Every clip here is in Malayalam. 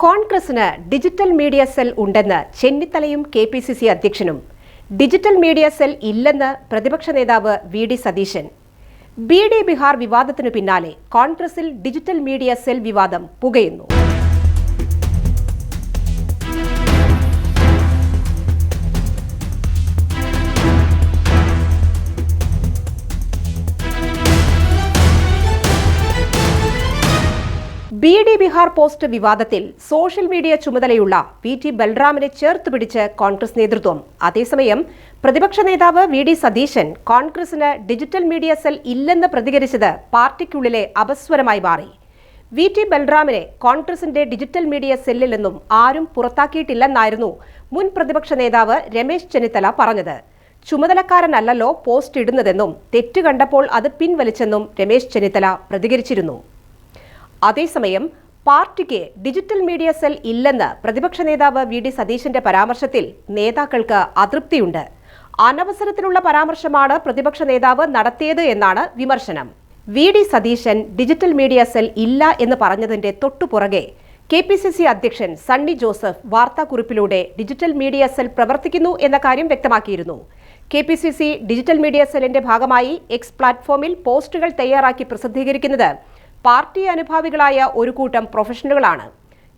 കോൺഗ്രസിന് ഡിജിറ്റൽ മീഡിയ സെൽ ഉണ്ടെന്ന് ചെന്നിത്തലയും കെ പി സി സി അധ്യക്ഷനും. ഡിജിറ്റൽ മീഡിയ സെൽ ഇല്ലെന്ന് പ്രതിപക്ഷ നേതാവ് V D Satheesan. B D Bihar വിവാദത്തിനു പിന്നാലെ കോൺഗ്രസിൽ ഡിജിറ്റൽ മീഡിയ സെൽ വിവാദം പുകയുന്നു. ബി ഡി ബിഹാർ പോസ്റ്റ് വിവാദത്തിൽ സോഷ്യൽ മീഡിയ ചുമതലയുള്ള വി ടി ബൽറാമിനെ ചേർത്ത് പിടിച്ച് കോൺഗ്രസ് നേതൃത്വം. അതേസമയം പ്രതിപക്ഷ നേതാവ് വി ഡി സതീശൻ കോൺഗ്രസിന് ഡിജിറ്റൽ മീഡിയ സെൽ ഇല്ലെന്ന് പ്രതികരിച്ചത് പാർട്ടിക്കുള്ളിലെ അപസ്വരമായി മാറി. വി ടി ബൽറാമിനെ കോൺഗ്രസിന്റെ ഡിജിറ്റൽ മീഡിയ സെല്ലിൽ ആരും പുറത്താക്കിയിട്ടില്ലെന്നായിരുന്നു മുൻ പ്രതിപക്ഷ നേതാവ് രമേശ് ചെന്നിത്തല പറഞ്ഞത്. ചുമതലക്കാരനല്ലല്ലോ പോസ്റ്റ് ഇടുന്നതെന്നും തെറ്റ് കണ്ടപ്പോൾ അത് പിൻവലിച്ചെന്നും രമേശ് ചെന്നിത്തല പ്രതികരിച്ചിരുന്നു. അതേസമയം പാർട്ടിക്ക് ഡിജിറ്റൽ മീഡിയ സെൽ ഇല്ലെന്ന് പ്രതിപക്ഷ നേതാവ് വി ഡി സതീശന്റെ പരാമർശത്തിൽ നേതാക്കൾക്ക് അതൃപ്തിയുണ്ട്. അനവസരത്തിലുള്ള പരാമർശമാണ് പ്രതിപക്ഷ നേതാവ് നടത്തിയത് എന്നാണ് വിമർശനം. V D Satheesan digital media cell ഇല്ല എന്ന് പറഞ്ഞതിന്റെ തൊട്ടുപുറകെ കെ പി സി സി അധ്യക്ഷൻ സണ്ണി ജോസഫ് വാർത്താക്കുറിപ്പിലൂടെ ഡിജിറ്റൽ മീഡിയ സെൽ പ്രവർത്തിക്കുന്നു എന്ന കാര്യം വ്യക്തമാക്കിയിരുന്നു. K P C C digital media സെല്ലിന്റെ ഭാഗമായി എക്സ് പ്ലാറ്റ്ഫോമിൽ പോസ്റ്റുകൾ തയ്യാറാക്കി പ്രസിദ്ധീകരിക്കുന്നത് പാർട്ടി അനുഭാവികളായ ഒരു കൂട്ടം പ്രൊഫഷണലുകളാണ്.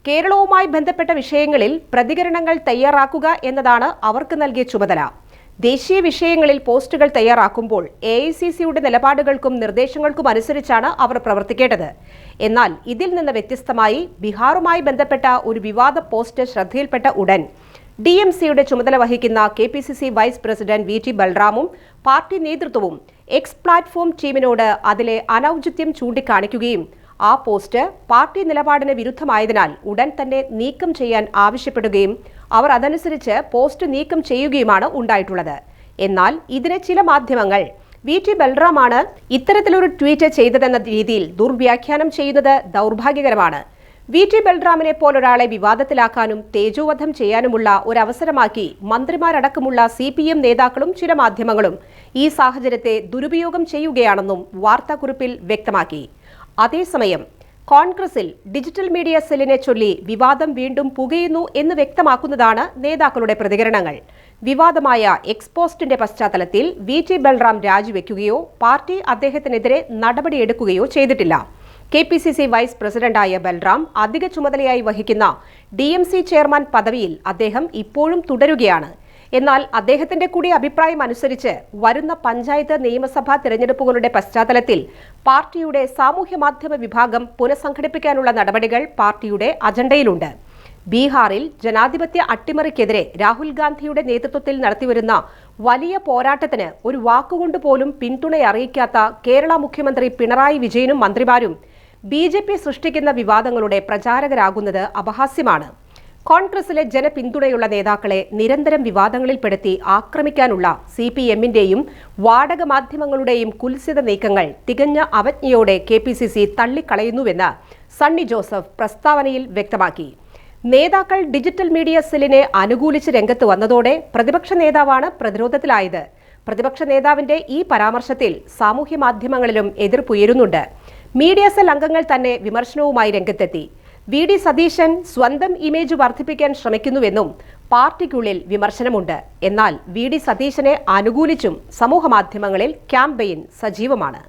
കേരളവുമായി ബന്ധപ്പെട്ട വിഷയങ്ങളിൽ പ്രതികരണങ്ങൾ തയ്യാറാക്കുക എന്നതാണ് അവർക്ക് നൽകിയ ചുമതല. ദേശീയ വിഷയങ്ങളിൽ പോസ്റ്റുകൾ തയ്യാറാക്കുമ്പോൾ എ ഐ സി സിയുടെ നിലപാടുകൾക്കും നിർദ്ദേശങ്ങൾക്കും അനുസരിച്ചാണ് അവർ പ്രവർത്തിക്കേണ്ടത്. എന്നാൽ ഇതിൽ നിന്ന് വ്യത്യസ്തമായി ബീഹാറുമായി ബന്ധപ്പെട്ട ഒരു വിവാദ പോസ്റ്റ് ശ്രദ്ധയിൽപ്പെട്ട ഉടൻ ഡി എം സിയുടെ ചുമതല വഹിക്കുന്ന K P C C vice president V T ബൽറാമും party നേതൃത്വവും എക്സ് പ്ലാറ്റ്ഫോം ടീമിനോട് അതിലെ അനൌചിത്യം ചൂണ്ടിക്കാണിക്കുകയും ആ പോസ്റ്റ് പാർട്ടി നിലപാടിന് വിരുദ്ധമായതിനാൽ ഉടൻ തന്നെ നീക്കം ചെയ്യാൻ ആവശ്യപ്പെടുകയും അവർ അതനുസരിച്ച് പോസ്റ്റ് നീക്കം ചെയ്യുകയുമാണ് ഉണ്ടായിട്ടുള്ളത്. എന്നാൽ ഇതിനെ ചില മാധ്യമങ്ങൾ വി ടി ബൽറാമാണ് ഇത്തരത്തിലൊരു ട്വീറ്റ് ചെയ്തതെന്ന രീതിയിൽ ദുർവ്യാഖ്യാനം ചെയ്യുന്നത് ദൗർഭാഗ്യകരമാണ്. വി ടി ബൽറാമിനെ പോലൊരാളെ വിവാദത്തിലാക്കാനും തേജോവധം ചെയ്യാനുമുള്ള ഒരവസരമാക്കി മന്ത്രിമാരടക്കമുള്ള സി പി എം നേതാക്കളും ചില മാധ്യമങ്ങളും ഈ സാഹചര്യത്തെ ദുരുപയോഗം ചെയ്യുകയാണെന്നും വാർത്താക്കുറിപ്പിൽ വ്യക്തമാക്കി. അതേസമയം കോൺഗ്രസിൽ ഡിജിറ്റൽ മീഡിയ സെല്ലിനെ ചൊല്ലി വിവാദം വീണ്ടും പുകയുന്നു എന്ന് വ്യക്തമാക്കുന്നതാണ് നേതാക്കളുടെ പ്രതികരണങ്ങൾ. വിവാദമായ എക്സ്പോസ്റ്റിന്റെ പശ്ചാത്തലത്തിൽ വി ടി ബൽറാം രാജിവെക്കുകയോ പാർട്ടി അദ്ദേഹത്തിനെതിരെ നടപടിയെടുക്കുകയോ ചെയ്തിട്ടില്ല. K P C C vice പ്രസിഡന്റായ ബൽറാം അധിക ചുമതലയായി വഹിക്കുന്ന ഡി എം സി ചെയർമാൻ പദവിയിൽ അദ്ദേഹം ഇപ്പോഴും തുടരുകയാണ്. എന്നാൽ അദ്ദേഹത്തിന്റെ കൂടി അഭിപ്രായം അനുസരിച്ച് വരുന്ന പഞ്ചായത്ത് നിയമസഭാ തിരഞ്ഞെടുപ്പുകളുടെ പശ്ചാത്തലത്തിൽ പാർട്ടിയുടെ സാമൂഹ്യ മാധ്യമ വിഭാഗം പുനഃസംഘടിപ്പിക്കാനുള്ള നടപടികൾ പാർട്ടിയുടെ അജണ്ടയിലുണ്ട്. ബീഹാറിൽ ജനാധിപത്യ അട്ടിമറിക്കെതിരെ രാഹുൽ ഗാന്ധിയുടെ നേതൃത്വത്തിൽ നടത്തിവരുന്ന വലിയ പോരാട്ടത്തിന് ഒരു വാക്കുകൊണ്ട് പോലും പിന്തുണയറിയിക്കാത്ത കേരള മുഖ്യമന്ത്രി പിണറായി വിജയനും മന്ത്രിമാരും ബി ജെ പി സൃഷ്ടിക്കുന്ന വിവാദങ്ങളുടെ പ്രചാരകരാകുന്നത് അപഹാസ്യമാണ്. കോൺഗ്രസിലെ ജനപിന്തുണയുള്ള നേതാക്കളെ നിരന്തരം വിവാദങ്ങളിൽപ്പെടുത്തി ആക്രമിക്കാനുള്ള സി പി എമ്മിന്റെയും വാടക മാധ്യമങ്ങളുടെയും കുൽസിത നീക്കങ്ങൾ തികഞ്ഞ അവജ്ഞയോടെ കെ പി സി സി തള്ളിക്കളയുന്നുവെന്ന് സണ്ണി ജോസഫ് പ്രസ്താവനയിൽ വ്യക്തമാക്കി. നേതാക്കൾ ഡിജിറ്റൽ മീഡിയ സെല്ലിനെ അനുകൂലിച്ച് രംഗത്ത് വന്നതോടെ പ്രതിപക്ഷ നേതാവാണ് പ്രതിരോധത്തിലായത്. പ്രതിപക്ഷ നേതാവിന്റെ ഈ പരാമർശത്തിൽ സാമൂഹ്യ മാധ്യമങ്ങളിലും എതിർപ്പുയരുന്നുണ്ട്. മീഡിയ സെൽ അംഗങ്ങൾ തന്നെ വിമർശനവുമായി രംഗത്തെത്തി. വി ഡി സതീശൻ സ്വന്തം ഇമേജ് വർദ്ധിപ്പിക്കാൻ ശ്രമിക്കുന്നുവെന്നും പാർട്ടിക്കുള്ളിൽ വിമർശനമുണ്ട്. എന്നാൽ വി ഡി സതീശനെ അനുകൂലിച്ചും സമൂഹമാധ്യമങ്ങളിൽ ക്യാമ്പയിൻ സജീവമാണ്.